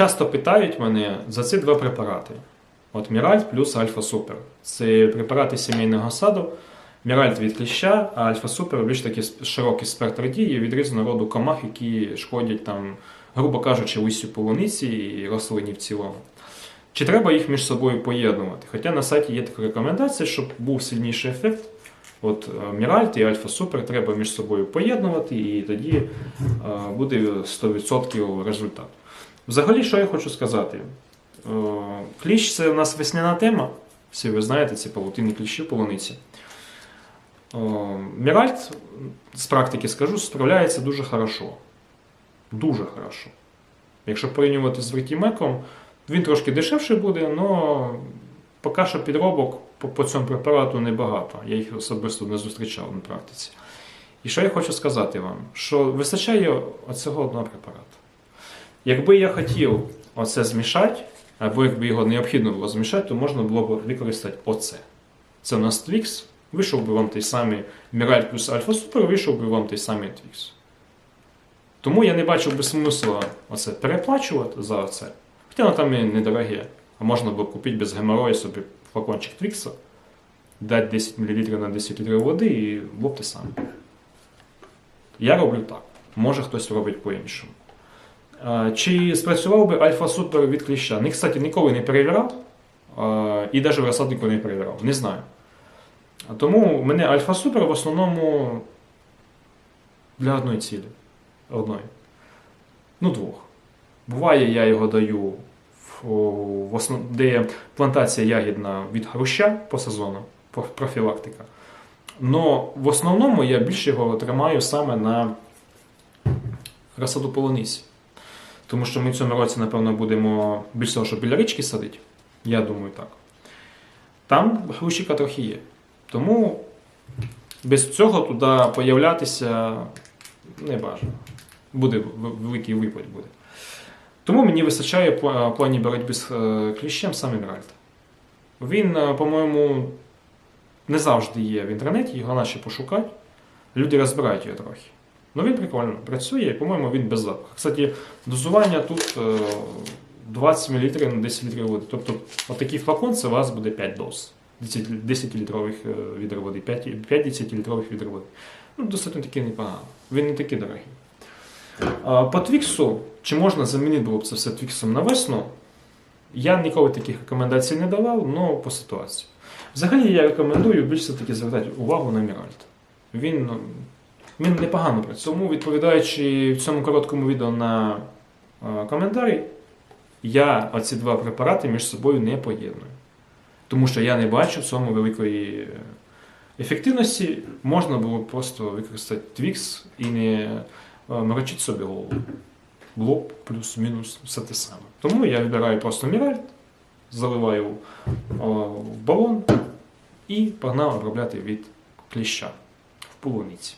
Часто питають мене за ці два препарати: от Міральт плюс Альфа Супер. Це препарати сімейного саду. Міральт від кліща, а Альфа Супер більш такий широкий спектр дії від різного роду комах, які шкодять там, грубо кажучи, листю полуниці і рослині в цілому. Чи треба їх між собою поєднувати? Хоча на сайті є така рекомендація, щоб був сильніший ефект. От е, Міральт і Альфа Супер треба між собою поєднувати, і тоді е, буде 100% результат. Взагалі, що я хочу сказати? Е, Кліщ це у нас весняна тема. Всі ви знаєте, це павутинні кліщі полуниці. Е, Міральт, з практики скажу, справляється дуже хорошо. Дуже хорошо. Якщо порівнювати з Вертімеком, він трошки дешевший буде, але поки що підробок по, по цьому препарату небагато. Я їх особисто не зустрічав на практиці. І що я хочу сказати вам, що вистачає оцього одного препарату. Якби я хотів оце змішати, або якби його необхідно було змішати, то можна було б використати оце. Це у нас Твікс, вийшов би вам той самий Міраль плюс Альфа Супер, вийшов би вам той самий Твікс. Тому я не бачив би смисла оце переплачувати за це. Хоча воно там і недороге. А можна було купити без геморою собі флакончик Твікса, дати 10 мл на 10 літрів води і було б те саме. Я роблю так. Може хтось робить по-іншому. Чи спрацював би Альфа Супер від кліща? Ні, кстати, ніколи не перевіряв. І навіть в розсаднику не перевіряв. Не знаю. Тому мене Альфа Супер в основному для одної цілі. Одної. Ну, двох. Буває, я його даю в, основ... де плантація ягідна від груща по сезону, профілактика. Но в основному я більше його тримаю саме на розсаду полуниці. Тому що ми в цьому році, напевно, будемо більш того, що біля річки садити. Я думаю, так. Там грущика трохи є. Тому без цього туди появлятися не бажано. Буде великий випад буде. Тому мені вистачає плані боротьби з е, кліщем саме Міральта. Він, е, по-моєму, не завжди є в інтернеті, його наче пошукати. Люди розбирають його трохи. Ну він прикольно працює, і, по-моєму, він без запаху. Кстати, дозування тут е, 20 мл на 10 літрів води. Тобто, отакий флакон це у вас буде 5 доз. 10, 10 літрових е, відер води, 5, 5 10 літрових відер води. Ну, досить таки непогано. Він не такий дорогий. По твіксу, чи можна замінити було б це все твіксом на весну? Я ніколи таких рекомендацій не давав, але по ситуації. Взагалі я рекомендую більше все-таки звертати увагу на Міральт. Він, ну, він непогано працює. Тому, відповідаючи в цьому короткому відео на е, коментарі, я оці два препарати між собою не поєдную. Тому що я не бачу в цьому великої е, ефективності. Можна було просто використати Твікс і не е, морочити собі голову. Було плюс-мінус все те саме. Тому я вибираю просто Міральт, заливаю в балон і погнав обробляти від кліща в полуниці.